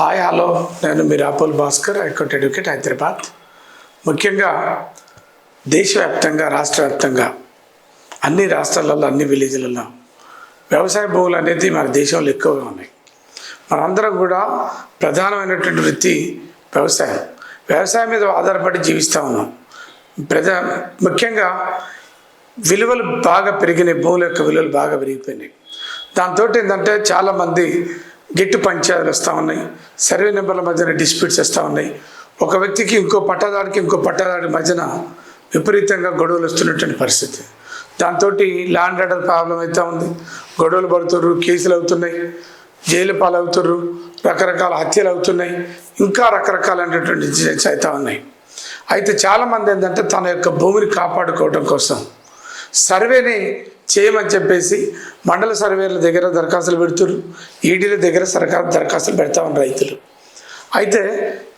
Hi hello నేను మీ Rapul Bhaskar high court advocate Hyderabad. ముఖ్యంగా దేశవ్యాప్తంగా రాష్ట్ర వ్యాప్తంగా అన్ని రాష్ట్రాలలో అన్ని విలేజ్లలో వ్యవసాయ భూములు అనేది మన దేశంలో ఎక్కువగా ఉన్నాయి. మనందరం కూడా ప్రధానమైనటువంటి వృత్తి వ్యవసాయం. వ్యవసాయం మీద ఆధారపడి జీవిస్తూ ఉన్నాం. ప్రజా ముఖ్యంగా విలువలు బాగా పెరిగినాయి భూముల యొక్క విలువలు బాగా పెరిగిపోయినాయి. దాంతో ఏంటంటే చాలామంది గిట్టు పంచాయతీలు వస్తూ ఉన్నాయి. సర్వే నెంబర్ల మధ్యన డిస్ప్యూట్స్ వస్తూ ఉన్నాయి. ఒక వ్యక్తికి ఇంకో పట్టదాడికి ఇంకో పట్టదాడి మధ్యన విపరీతంగా గొడవలు వస్తున్నటువంటి పరిస్థితి. దాంతో ల్యాండ్ ఆర్డర్ ప్రాబ్లం అవుతూ ఉంది. గొడవలు పడుతుర్రు కేసులు అవుతున్నాయి. జైలు పాలవుతుర్రు రకరకాల హత్యలు అవుతున్నాయి. ఇంకా రకరకాలైనటువంటి ఇన్సిడెంట్స్ అవుతూ ఉన్నాయి. అయితే చాలామంది ఏంటంటే తన యొక్క భూమిని కాపాడుకోవడం కోసం సర్వేని చేయమని చెప్పేసి మండల సర్వేల దగ్గర దరఖాస్తులు పెడుతున్నారు ఈడీల దగ్గర సర్కార్ దరఖాస్తులు పెడతా ఉన్నారు రైతులు. అయితే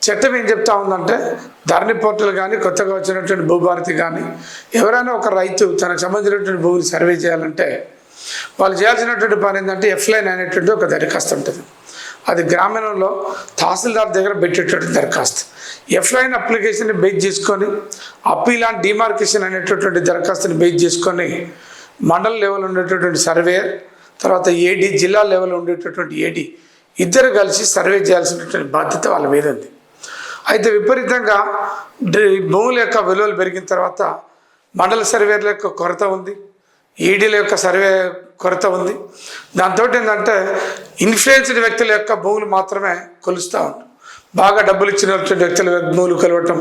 చట్టం ఏం చెప్తా ఉందంటే ధరణి పోర్టల్ కానీ కొత్తగా వచ్చినటువంటి భూభారతి కానీ ఎవరైనా ఒక రైతు తనకు సంబంధించినటువంటి భూమిని సర్వే చేయాలంటే వాళ్ళు చేయాల్సినటువంటి పని ఏంటంటే ఎఫ్లైన్ అనేటువంటి ఒక దరఖాస్తు ఉంటుంది. అది గ్రామీణంలో తహసీల్దార్ దగ్గర పెట్టేటటువంటి దరఖాస్తు. ఎఫ్ఐన్ అప్లికేషన్ని బేస్ చేసుకొని అప్పీల్ ఆన్ డిమార్కేషన్ అనేటటువంటి దరఖాస్తుని బేస్ చేసుకొని మండల లెవెల్ ఉండేటటువంటి సర్వేయర్ తర్వాత ఏడీ జిల్లా లెవెల్ ఉండేటటువంటి ఏడీ ఇద్దరు కలిసి సర్వే చేయాల్సినటువంటి బాధ్యత వాళ్ళ మీద ఉంది. అయితే విపరీతంగా భూముల యొక్క విలువలు పెరిగిన తర్వాత మండల సర్వేల యొక్క కొరత ఉంది. ఈడీల యొక్క సర్వే కొరత ఉంది. దాంతో ఏంటంటే ఇన్ఫ్లుయెన్స్డ్ వ్యక్తుల యొక్క భూములు మాత్రమే కొలుస్తూ ఉంటాం బాగా డబ్బులు ఇచ్చినటువంటి వ్యక్తుల భూములు కొలవటం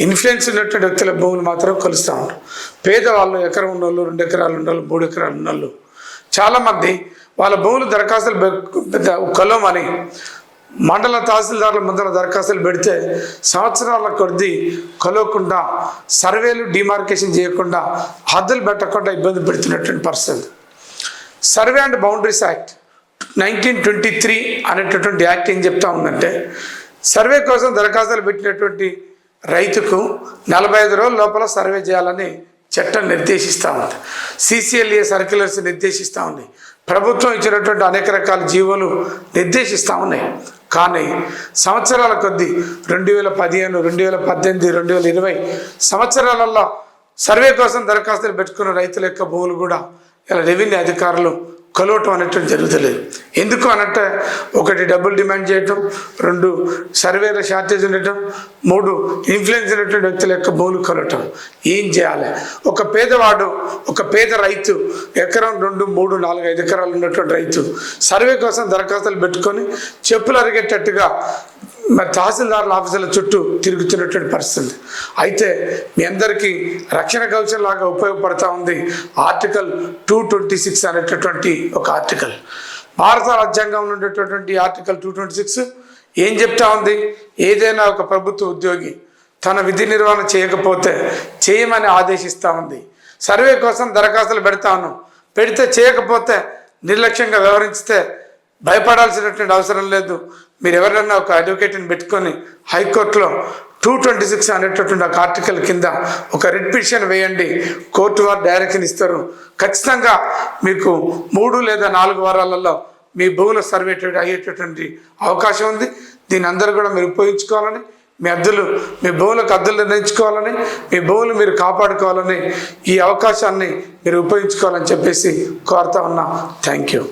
ఇన్ఫ్లుయెన్స్ ఉన్నటువంటి వ్యక్తుల భూములు మాత్రం కొలుస్తూ ఉంటారు పేదవాళ్ళు ఎకరం ఉన్నోళ్ళు రెండు ఎకరాలు ఉన్నోళ్ళు మూడు ఎకరాలు ఉన్నోళ్ళు చాలామంది వాళ్ళ భూములు దరఖాస్తులు పె- కొలవమని మండల తహసీల్దారుల ముందర దరఖాస్తులు పెడితే సంవత్సరాల కొద్దీ కొలవకుండా సర్వేలు డిమార్కేషన్ చేయకుండా హద్దులు పెట్టకుండా ఇబ్బంది పెడుతున్నటువంటి పరిస్థితి. Survey and boundaries act nineteen twenty three అనేటటువంటి యాక్ట్ ఏం చెప్తా ఉందంటే సర్వే కోసం దరఖాస్తులు పెట్టినటువంటి రైతుకు నలభై ఐదు రోజుల లోపల సర్వే చేయాలని చట్టం నిర్దేశిస్తూ ఉంది. సిసిఎల్ఏ సర్క్యులర్స్ నిర్దేశిస్తూ ఉంది. ప్రభుత్వం ఇచ్చినటువంటి అనేక రకాల జీవోలు నిర్దేశిస్తూ ఉన్నాయి. కానీ సంవత్సరాల కొద్దీ రెండు వేల పదిహేను రెండు వేల పద్దెనిమిది రెండు వేల ఇరవై సంవత్సరాలలో సర్వే కోసం దరఖాస్తులు పెట్టుకున్న రైతుల యొక్క భూములు కూడా ఇలా రెవెన్యూ అధికారులు కొలవటం అనేటువంటి జరుగుతలేదు. ఎందుకు అనంటే ఒకటి డబ్బులు డిమాండ్ చేయటం రెండు సర్వేల షార్టేజ్ ఉండటం మూడు ఇన్ఫ్లుయెన్స్ ఉన్నటువంటి వ్యక్తుల యొక్క భూములు కొలవటం. ఏం చేయాలి? ఒక పేదవాడు ఒక పేద రైతు ఎకరం రెండు మూడు నాలుగు ఐదు ఎకరాలు ఉన్నటువంటి రైతు సర్వే కోసం దరఖాస్తులు పెట్టుకొని చెప్పులు అరిగేటట్టుగా మరి తహసీల్దారుల ఆఫీసుల చుట్టూ తిరుగుతున్నటువంటి పరిస్థితి. అయితే మీ అందరికీ రక్షణ కవచం లాగా ఉపయోగపడతా ఉంది. ఆర్టికల్ టూ ట్వంటీ సిక్స్ అనేటటువంటి ఒక ఆర్టికల్. భారత రాజ్యాంగంలో ఉండేటటువంటి ఆర్టికల్ టూ ట్వంటీ సిక్స్ ఏం చెప్తా ఉంది? ఏదైనా ఒక ప్రభుత్వ ఉద్యోగి తన విధి నిర్వహణ చేయకపోతే చేయమని ఆదేశిస్తూ ఉంది. సర్వే కోసం దరఖాస్తులు పెడతాను. పెడితే చేయకపోతే నిర్లక్ష్యంగా వ్యవహరిస్తే భయపడాల్సినటువంటి అవసరం లేదు. మీరు ఎవరైనా ఒక అడ్వకేట్ని పెట్టుకొని హైకోర్టులో టూ ట్వంటీ సిక్స్ అనేటటువంటి ఒక ఆర్టికల్ కింద ఒక రిట్ పిటిషన్ వేయండి. కోర్టు వారు డైరెక్షన్ ఇస్తారు. ఖచ్చితంగా మీకు మూడు లేదా నాలుగు వారాలలో మీ భూముల సర్వే అయ్యేటటువంటి అవకాశం ఉంది. దీని అందరూ కూడా మీరు ఉపయోగించుకోవాలని మీ అద్దులు మీ భూములకు అద్దులు నిర్ణయించుకోవాలని మీ భూములు మీరు కాపాడుకోవాలని ఈ అవకాశాన్ని మీరు ఉపయోగించుకోవాలని చెప్పేసి కోరుతా ఉన్నా. Thank you